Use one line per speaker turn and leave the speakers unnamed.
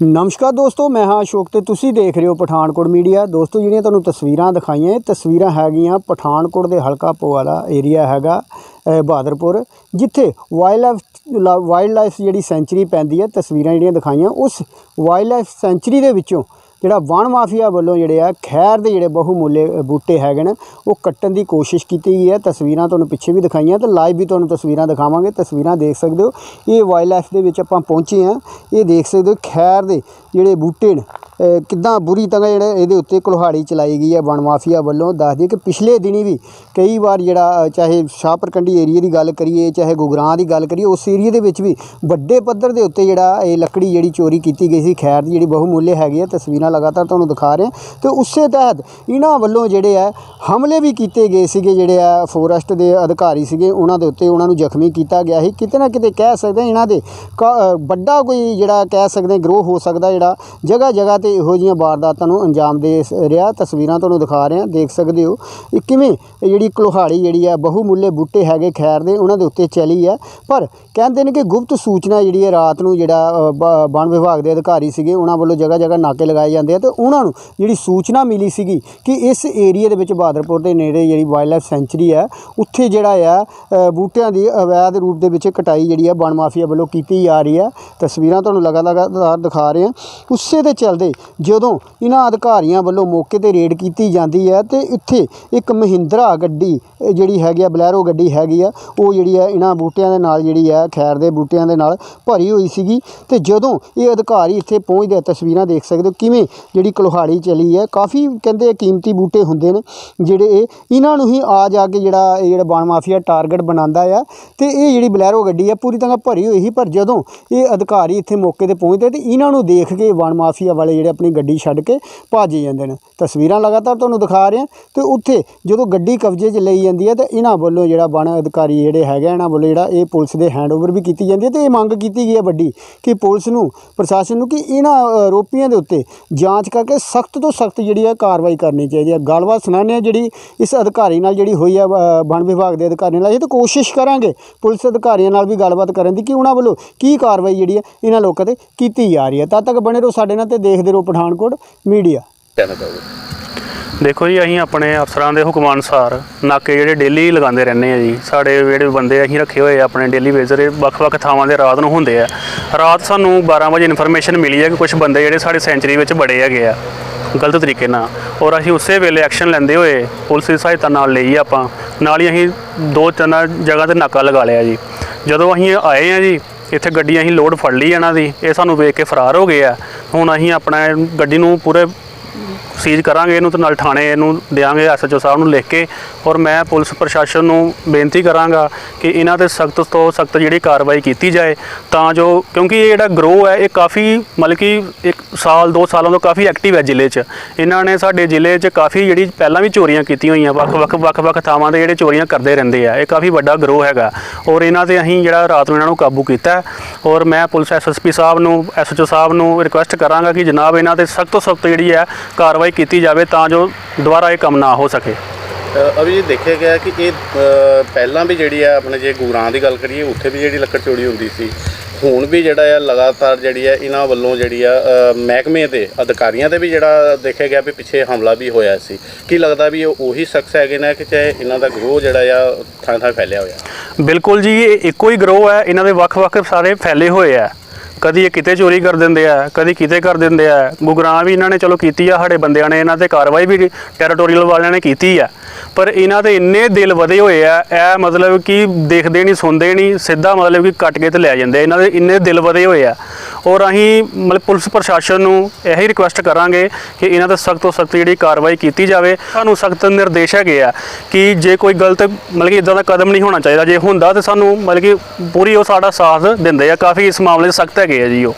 ਨਮਸਕਾਰ ਦੋਸਤੋ, ਮੈਂ ਹਾਂ ਅਸ਼ੋਕ ਤੇ ਤੁਸੀਂ ਦੇਖ ਰਹੇ ਹੋ ਪਠਾਨਕੋਟ ਮੀਡੀਆ। ਦੋਸਤੋ, ਜਿਹੜੀਆਂ ਤੁਹਾਨੂੰ ਤਸਵੀਰਾਂ ਦਿਖਾਈਆਂ, ਇਹ ਤਸਵੀਰਾਂ ਹੈਗੀਆਂ ਪਠਾਨਕੋਟ ਦੇ ਹਲਕਾ ਪੋਵਾਲਾ ਏਰੀਆ ਹੈਗਾ ਬਹਾਦਰਪੁਰ, ਜਿੱਥੇ ਵਾਈਲਡ ਵਾਈਲਡ ਲਾਈਫ ਜਿਹੜੀ ਸੈਂਚਰੀ ਪੈਂਦੀ ਹੈ, ਤਸਵੀਰਾਂ ਜਿਹੜੀਆਂ ਦਿਖਾਈਆਂ, ਉਸ ਵਾਈਲਡ ਲਾਈਫ ਸੈਂਚਰੀ ਦੇ ਵਿੱਚੋਂ ਜਿਹੜਾ ਵਣ ਮਾਫੀਆ ਵੱਲੋਂ ਜਿਹੜੇ ਆ, ਖੈਰ ਦੇ ਜਿਹੜੇ ਬਹੁਮੁੱਲੇ ਬੂਟੇ ਹੈਗੇ ਨੇ, ਉਹ ਕੱਟਣ ਦੀ ਕੋਸ਼ਿਸ਼ ਕੀਤੀ ਗਈ ਹੈ। ਤਸਵੀਰਾਂ ਤੁਹਾਨੂੰ ਪਿੱਛੇ ਵੀ ਦਿਖਾਈਆਂ ਤੇ ਲਾਈਵ ਵੀ ਤੁਹਾਨੂੰ ਤਸਵੀਰਾਂ ਦਿਖਾਵਾਂਗੇ। ਤਸਵੀਰਾਂ ਦੇਖ ਸਕਦੇ ਹੋ। ਇਹ ਵਾਈਲਡ ਲਾਈਫ ਦੇ ਵਿੱਚ ਆਪਾਂ ਪਹੁੰਚੇ ਹਾਂ। ਇਹ ਦੇਖ ਸਕਦੇ ਹੋ ਖੈਰ ਦੇ ਜਿਹੜੇ ਬੂਟੇ ਨੇ ਕਿੱਦਾਂ ਬੁਰੀ ਤਰ੍ਹਾਂ ਜਿਹੜਾ ਇਹਦੇ ਉੱਤੇ ਕੁਲਹਾੜੀ ਚਲਾਈ ਗਈ ਹੈ ਵਣ ਮਾਫੀਆ ਵੱਲੋਂ, ਦੱਸਦੀ ਕਿ ਪਿਛਲੇ ਦਿਨੀ ਵੀ ਕਈ ਵਾਰ ਜਿਹੜਾ ਚਾਹੇ ਸ਼ਾਹਪਰਕੰਡੀ ਏਰੀਆ ਦੀ ਗੱਲ ਕਰੀਏ, ਚਾਹੇ ਗੁਗਰਾਂ ਦੀ ਗੱਲ ਕਰੀਏ, ਉਸ ਏਰੀਆ ਦੇ ਵਿੱਚ ਵੀ ਵੱਡੇ ਪੱਧਰ ਦੇ ਉੱਤੇ ਜਿਹੜਾ ਇਹ ਲੱਕੜੀ ਜਿਹੜੀ ਚੋਰੀ ਕੀਤੀ ਗਈ ਸੀ, ਖੈਰ ਦੀ ਜਿਹੜੀ ਬਹੁਮੁੱਲੇ ਹੈਗੀ ਹੈ ਤਸਵੀਰਾਂ ਲਗਾਤਾਰ ਤੁਹਾਨੂੰ ਦਿਖਾ ਰਹੇ ਹਾਂ। ਤੇ ਉਸੇ ਤਹਿਤ ਇਹਨਾਂ ਵੱਲੋਂ ਜਿਹੜੇ ਆ, ਹਮਲੇ ਵੀ ਕੀਤੇ ਗਏ ਸੀਗੇ ਜਿਹੜੇ ਆ ਫੋਰੈਸਟ ਦੇ ਅਧਿਕਾਰੀ ਸੀਗੇ, ਉਹਨਾਂ ਦੇ ਉੱਤੇ ਉਹਨਾਂ ਨੂੰ ਜ਼ਖਮੀ ਕੀਤਾ ਗਿਆ ਸੀ। ਕਿਤੇ ਨਾ ਕਿਤੇ ਕਹਿ ਸਕਦੇ ਹਾਂ ਇਹਨਾਂ ਦੇ ਕਾ- ਵੱਡਾ ਕੋਈ ਜਿਹੜਾ ਕਹਿ ਸਕਦੇ ਹਾਂ, ਗਰੋਹ ਹੋ ਸਕਦਾ ਜਿਹੜਾ ਜਗ੍ਹਾ ਜਗ੍ਹਾ ਤੇ ਇਹੋ ਜਿਹੀਆਂ ਵਾਰਦਾਤਾਂ ਨੂੰ ਅੰਜਾਮ ਦੇ ਸ- ਰਿਹਾ। ਤਸਵੀਰਾਂ ਤੁਹਾਨੂੰ ਦਿਖਾ ਰਹੇ ਹਾਂ। ਦੇਖ ਸਕਦੇ ਹੋ ਇਹ ਕਿਵੇਂ ਇਹ ਜਿਹੜੀ ਕੁਲਹਾੜੀ ਜਿਹੜੀ ਆ ਬਹੁਮੁੱਲੇ ਬੂਟੇ ਹੈਗੇ ਖੈਰ ਦੇ ਉਹਨਾਂ ਦੇ ਉੱਤੇ ਚਲੀ ਹੈ ਪਰ ਕਹਿੰਦੇ ਨੇ ਕਿ ਗੁਪਤ ਸੂਚਨਾ ਜਿਹੜੀ ਹੈ ਰਾਤ ਨੂੰ ਜਿਹੜਾ ਅ, ਬ- ਵਣ ਵਿਭਾਗ ਦੇ ਅਧਿਕਾਰੀ ਸੀਗੇ ਉਹਨਾਂ ਵੱਲੋਂ ਜਗ੍ਹਾ ਜਗ੍ਹਾ ਨਾਕੇ ਲਗਾਏ ਜਾਂਦੇ ਆ ਤੇ ਉਹਨਾਂ ਨੂੰ ਜਿਹੜੀ ਸੂਚਨਾ ਮਿਲੀ ਸੀਗੀ ਕਿ ਇਸ ਏਰੀਆ ਦੇ ਵਿੱਚ ਬਹਾਦਰਪੁਰ ਦੇ ਨੇੜੇ ਜਿਹੜੀ ਵਾਈਲਡ ਲਾਈਫ ਸੈਂਚਰੀ ਹੈ ਉੱਥੇ ਜਿਹੜਾ ਆ ਅ, ਬੂਟਿਆਂ ਦੀ ਅਵੈਧ ਰੂਪ ਦੇ ਵਿੱਚ ਕਟਾਈ ਜਿਹੜੀ ਆ ਵਣ ਮਾਫੀਆ ਵੱਲੋਂ ਕੀਤੀ ਜਾ ਰਹੀ ਹੈ ਤਸਵੀਰਾਂ ਤੁਹਾਨੂੰ ਲਗਾਤਾਰ ਦਿਖਾ ਰਹੇ ਹਾਂ। ਉਸੇ ਦੇ ਚੱਲਦੇ ਜਦੋਂ ਇਹਨਾਂ ਅਧਿਕਾਰੀਆਂ ਵੱਲੋਂ ਮੌਕੇ ਤੇ ਰੇਡ ਕੀਤੀ ਜਾਂਦੀ ਹੈ ਤੇ ਇੱਥੇ ਇੱਕ ਮਹਿੰਦਰਾ ਗੱਡੀ ਜਿਹੜੀ ਹੈਗੀ ਆ ਬਲੈਰੋ ਗੱਡੀ ਹੈਗੀ ਆ, ਉਹ ਜਿਹੜੀ ਹੈ ਇਹਨਾਂ ਬੂਟਿਆਂ ਦੇ ਨਾਲ ਜਿਹੜੀ ਹੈ, ਖੈਰ ਦੇ ਬੂਟਿਆਂ ਦੇ ਨਾਲ ਭਰੀ ਹੋਈ ਸੀਗੀ ਤੇ ਜਦੋਂ ਇਹ ਅਧਿਕਾਰੀ ਇੱਥੇ ਪਹੁੰਚਦੇ ਆ, ਤਸਵੀਰਾਂ ਦੇਖ ਸਕਦੇ ਹੋ ਕਿਵੇਂ ਜਿਹੜੀ ਕੁਲਹਾੜੀ ਚਲੀ ਹੈ, ਕਾਫੀ ਕਹਿੰਦੇ ਕੀਮਤੀ ਬੂਟੇ ਹੁੰਦੇ ਨੇ ਜਿਹੜੇ ਇਹ, ਇਹਨਾਂ ਨੂੰ ਹੀ ਆ ਜਾ ਕੇ ਜਿਹੜਾ ਇਹ ਜਿਹੜਾ ਬਣ ਮਾਫੀਆ ਟਾਰਗੇਟ ਬਣਾਉਂਦਾ ਆ ਤੇ ਇਹ ਜਿਹੜੀ ਬਲੈਰੋ ਗੱਡੀ ਆ, ਪੂਰੀ ਤਰ੍ਹਾਂ ਭਰੀ ਹੋਈ ਸੀ, ਪਰ ਜਦੋਂ ਇਹ ਅਧਿਕਾਰੀ ਇੱਥੇ ਮੌਕੇ ਤੇ ਪਹੁੰਚਦੇ ਤੇ ਇਹਨਾਂ ਨੂੰ ਦੇਖ ਕੇ ਵਣ ਮਾਫੀਆ ਵਾਲੇ ਜਿਹੜੇ ਆਪਣੀ ਗੱਡੀ ਛੱਡ ਕੇ ਭੱਜ ਜਾਂਦੇ ਨੇ। ਤਸਵੀਰਾਂ ਲਗਾਤਾਰ ਤੁਹਾਨੂੰ ਦਿਖਾ ਰਹੇ ਹਾਂ ਤੇ ਉੱਥੇ ਜਦੋਂ ਗੱਡੀ ਕਬਜ਼ੇ 'ਚ ਲਈ ਜਾਂਦੀ ਹੈ ਤੇ ਇਹਨਾਂ ਵੱਲੋਂ ਜਿਹੜਾ ਵਣ ਅਧਿਕਾਰੀ ਜਿਹੜੇ ਹੈਗੇ ਆ, ਇਹਨਾਂ ਵੱਲੋਂ ਜਿਹੜਾ ਇਹ ਪੁਲਿਸ ਦੇ ਹੈਂਡਓਵਰ ਵੀ ਕੀਤੀ ਜਾਂਦੀ ਹੈ ਤੇ ਇਹ ਮੰਗ ਕੀਤੀ ਗਈ ਹੈ ਵੱਡੀ ਕਿ ਪੁਲਿਸ ਨੂੰ ਪ੍ਰਸ਼ਾਸਨ ਨੂੰ ਕਿ ਇਹਨਾਂ ਆਰੋਪੀਆਂ ਦੇ ਉੱਤੇ ਜਾਂਚ ਕਰਕੇ ਸਖਤ ਤੋਂ ਸਖਤ ਜਿਹੜੀ ਹੈ ਕਾਰਵਾਈ ਕਰਨੀ ਚਾਹੀਦੀ ਹੈ। ਗੱਲਬਾਤ ਸੁਣਾਉਂਦੇ ਹਾਂ ਜਿਹੜੀ ਇਸ ਅਧਿਕਾਰੀ ਨਾਲ ਜਿਹੜੀ ਹੋਈ ਹੈ ਵਣ ਵਿਭਾਗ ਦੇ ਅਧਿਕਾਰੀ ਨਾਲ। ਇਹ ਤਾਂ ਕੋਸ਼ਿਸ਼ ਕਰਾਂਗੇ ਪੁਲਿਸ ਅਧਿਕਾਰੀਆਂ ਨਾਲ ਵੀ ਗੱਲਬਾਤ ਕਰਨ ਦੀ ਕਿ ਉਹਨਾਂ ਵੱਲੋਂ ਕੀ ਕਾਰਵਾਈ ਜਿਹੜੀ ਹੈ ਇਹਨਾਂ ਲੋਕਾਂ ਤੇ ਕੀਤੀ ਜਾ ਰਹੀ ਹੈ। ਤਦ ਤੱਕ ਬਣੇ ਰਹੋ ਸਾਡੇ ਨਾਲ ਤੇ ਦੇਖਦੇ ਰਹੋ ਪਠਾਨਕੋਟ ਮੀਡੀਆ।
ਕਹਿਣਾ ਚਾਹੋਗੇ
ਦੇਖੋ ਜੀ, ਅਸੀਂ ਆਪਣੇ ਅਫਸਰਾਂ ਦੇ ਹੁਕਮਾਂ ਅਨੁਸਾਰ ਨਾਕੇ ਜਿਹੜੇ ਡੇਲੀ ਲਗਾਉਂਦੇ ਰਹਿੰਦੇ ਆ ਜੀ। ਸਾਡੇ ਜਿਹੜੇ ਬੰਦੇ ਅਸੀਂ ਰੱਖੇ ਹੋਏ ਆ, ਆਪਣੇ ਡੇਲੀ ਵੇਜ਼ਰ ਇਹ ਵੱਖ-ਵੱਖ ਥਾਵਾਂ ਦੇ ਰਾਤ ਨੂੰ ਹੁੰਦੇ ਆ। ਰਾਤ ਸਾਨੂੰ 12 ਵਜੇ ਇਨਫੋਰਮੇਸ਼ਨ ਮਿਲੀ ਹੈ ਕਿ ਕੁਝ ਬੰਦੇ ਜਿਹੜੇ ਸਾਡੇ ਸੈਂਚਰੀ ਵਿੱਚ ਬੜੇ ਹੈਗੇ ਆ, ਗਲਤ ਤਰੀਕੇ ਨਾਲ। ਔਰ ਅਸੀਂ ਉਸੇ ਵੇਲੇ ਐਕਸ਼ਨ ਲੈਂਦੇ ਹੋਏ ਪੁਲਿਸ ਦੀ ਸਹਾਇਤਾ ਨਾਲ ਲਈ ਆਪਾਂ। ਨਾਲ ਹੀ ਅਸੀਂ ਦੋ ਤਿੰਨ ਜਗ੍ਹਾ ਤੇ ਨਾਕਾ ਲਗਾ ਲਿਆ ਜੀ। ਜਦੋਂ ਅਸੀਂ ਆਏ ਆ ਜੀ ਇੱਥੇ ਗੱਡੀ ਅਸੀਂ ਲੋਡ ਫੜ ਲਈ ਇਹਨਾਂ ਦੀ। ਇਹ ਸਾਨੂੰ ਵੇਖ ਕੇ ਫਰਾਰ ਹੋ ਗਏ ਆ। ਹੁਣ ਅਸੀਂ ਆਪਣਾ ਗੱਡੀ ਨੂੰ ਪੂਰੇ ਸੀਜ਼ ਕਰਾਂਗੇ ਇਹਨੂੰ ਤੇ ਨਾਲ ਥਾਣੇ ਇਹਨੂੰ ਦੇਾਂਗੇ ਐਸਐਚਓ ਸਾਹਿਬ ਨੂੰ ਲਿਖ ਕੇ। ਔਰ ਮੈਂ ਪੁਲਿਸ ਪ੍ਰਸ਼ਾਸਨ ਨੂੰ ਬੇਨਤੀ ਕਰਾਂਗਾ ਕਿ ਇਹਨਾਂ ਤੇ ਸਖਤ ਤੋਂ ਸਖਤ ਜਿਹੜੀ ਕਾਰਵਾਈ ਕੀਤੀ ਜਾਏ, ਤਾਂ ਜੋ ਕਿਉਂਕਿ ਇਹ ਜਿਹੜਾ ਗਰੋ ਹੈ, ਇਹ ਕਾਫੀ ਮਤਲਬ ਕਿ ਇੱਕ ਸਾਲ, ਦੋ ਸਾਲਾਂ ਤੋਂ ਕਾਫੀ ਐਕਟਿਵ ਹੈ ਜ਼ਿਲ੍ਹੇ 'ਚ। ਇਹਨਾਂ ਨੇ ਸਾਡੇ ਜ਼ਿਲ੍ਹੇ 'ਚ ਕਾਫੀ ਜਿਹੜੀ ਪਹਿਲਾਂ ਵੀ ਚੋਰੀਆਂ ਕੀਤੀਆਂ ਹੋਈਆਂ ਵੱਖ-ਵੱਖ ਵੱਖ-ਵੱਖ ਥਾਵਾਂ ਤੇ ਜਿਹੜੇ ਚੋਰੀਆਂ ਕਰਦੇ ਰਹਿੰਦੇ ਆ, ਇਹ ਕਾਫੀ ਵੱਡਾ ਗਰੋ ਹੈਗਾ। ਔਰ ਇਹਨਾਂ ਤੇ ਅਸੀਂ ਜਿਹੜਾ ਰਾਤ ਨੂੰ ਇਹਨਾਂ ਨੂੰ ਕਾਬੂ ਕੀਤਾ ਔਰ ਮੈਂ ਪੁਲਿਸ ਐਸਐਸਪੀ ਸਾਹਿਬ ਨੂੰ ਐਸਐਚਓ ਸਾਹਿਬ ਨੂੰ ਰਿਕੁਐਸਟ ਕਰਾਂਗਾ ਕਿ ਜਨਾਬ ਇਹਨਾਂ ਤੇ ਸਖਤ ਤੋਂ ਸਖਤ ਜਿਹੜੀ ਹੈ ਕਾਰਵਾਈ ਕੀਤੀ ਜਾਵੇ ਤਾਂ ਜੋ ਦੁਬਾਰਾ ਇਹ ਕੰਮ ਨਾ ਹੋ ਸਕੇ।
ਅਭੀ ਜੀ ਦੇਖਿਆ ਗਿਆ ਕਿ ਇਹ ਪਹਿਲਾਂ ਵੀ ਜਿਹੜੀ ਆ ਆਪਣੇ ਜੇ ਗੁਰਾਂ ਦੀ ਗੱਲ ਕਰੀਏ ਉੱਥੇ ਵੀ ਜਿਹੜੀ ਲੱਕੜ ਚੋਰੀ ਹੁੰਦੀ ਸੀ ਹੁਣ ਵੀ ਜਿਹੜਾ ਆ ਲਗਾਤਾਰ ਜਿਹੜੀ ਆ ਇਹਨਾਂ ਵੱਲੋਂ ਜਿਹੜੀ ਆ ਮਹਿਕਮੇ ਦੇ ਅਧਿਕਾਰੀਆਂ ਤੇ ਵੀ ਜਿਹੜਾ ਦੇਖਿਆ ਗਿਆ ਵੀ ਪਿੱਛੇ ਹਮਲਾ ਵੀ ਹੋਇਆ ਸੀ। ਕੀ ਲੱਗਦਾ ਵੀ ਇਹ ਉਹੀ ਸ਼ਖਸ ਹੈਗੇ ਨੇ ਕਿ ਚਾਹੇ ਇਹਨਾਂ ਦਾ ਗਰੋਹ ਜਿਹੜਾ ਆ ਥਾਂ ਥਾਂ ਫੈਲਿਆ ਹੋਇਆ।
ਬਿਲਕੁਲ ਜੀ ਇਹ ਇੱਕੋ ਹੀ ਗਰੋਹ ਹੈ ਇਹਨਾਂ ਦੇ ਵੱਖ-ਵੱਖ ਸਾਰੇ ਫੈਲੇ ਹੋਏ ਆ। ਕਦੀ ਇਹ ਕਿਤੇ ਚੋਰੀ ਕਰ ਦਿੰਦੇ ਆ, ਕਦੀ ਕਿਤੇ ਕਰ ਦਿੰਦੇ ਆ। ਗੁਗਰਾਂ ਵੀ ਇਹਨਾਂ ਨੇ ਚਲੋ ਕੀਤੀ ਆ, ਸਾਡੇ ਬੰਦਿਆਂ ਨੇ ਇਹਨਾਂ ਤੇ ਕਾਰਵਾਈ ਵੀ ਟੈਰੀਟੋਰੀਅਲ ਵਾਲਿਆਂ ਨੇ ਕੀਤੀ ਆ। ਪਰ ਇਹਨਾਂ ਦੇ ਇੰਨੇ ਦਿਲ ਵਧੇ ਹੋਏ ਆ, ਇਹ ਮਤਲਬ ਕਿ ਦੇਖਦੇ ਨਹੀਂ, ਸੁਣਦੇ ਨਹੀਂ, ਸਿੱਧਾ ਮਤਲਬ ਕਿ ਕੱਟ ਕੇ ਤੇ ਲੈ ਜਾਂਦੇ ਇਹਨਾਂ ਦੇ ਇੰਨੇ ਦਿਲ ਵਧੇ ਹੋਏ ਆ। ਔਰ ਅਸੀਂ ਮਤਲਬ ਪੁਲਿਸ ਪ੍ਰਸ਼ਾਸਨ ਨੂੰ ਇਹੀ ਰਿਕੁਐਸਟ ਕਰਾਂਗੇ ਕਿ ਇਹਨਾਂ ਤੇ ਸਖਤ ਤੋਂ ਸਖਤ ਜਿਹੜੀ ਕਾਰਵਾਈ ਕੀਤੀ ਜਾਵੇ। ਸਾਨੂੰ ਸਖਤ ਨਿਰਦੇਸ਼ ਹੈਗੇ ਆ ਕਿ ਜੇ ਕੋਈ ਗਲਤ ਮਤਲਬ ਕਿ ਇਦਾਂ ਦਾ ਕਦਮ ਨਹੀਂ ਹੋਣਾ ਚਾਹੀਦਾ, ਜੇ ਹੁੰਦਾ ਤੇ ਸਾਨੂੰ ਮਤਲਬ ਕਿ ਪੂਰੀ ਉਹ ਸਾਡਾ ਸਾਥ ਦਿੰਦੇ ਆ। ਕਾਫੀ ਇਸ ਮਾਮਲੇ 'ਚ ਸਖਤ ਹੈਗੇ ਆ ਜੀ ਉਹ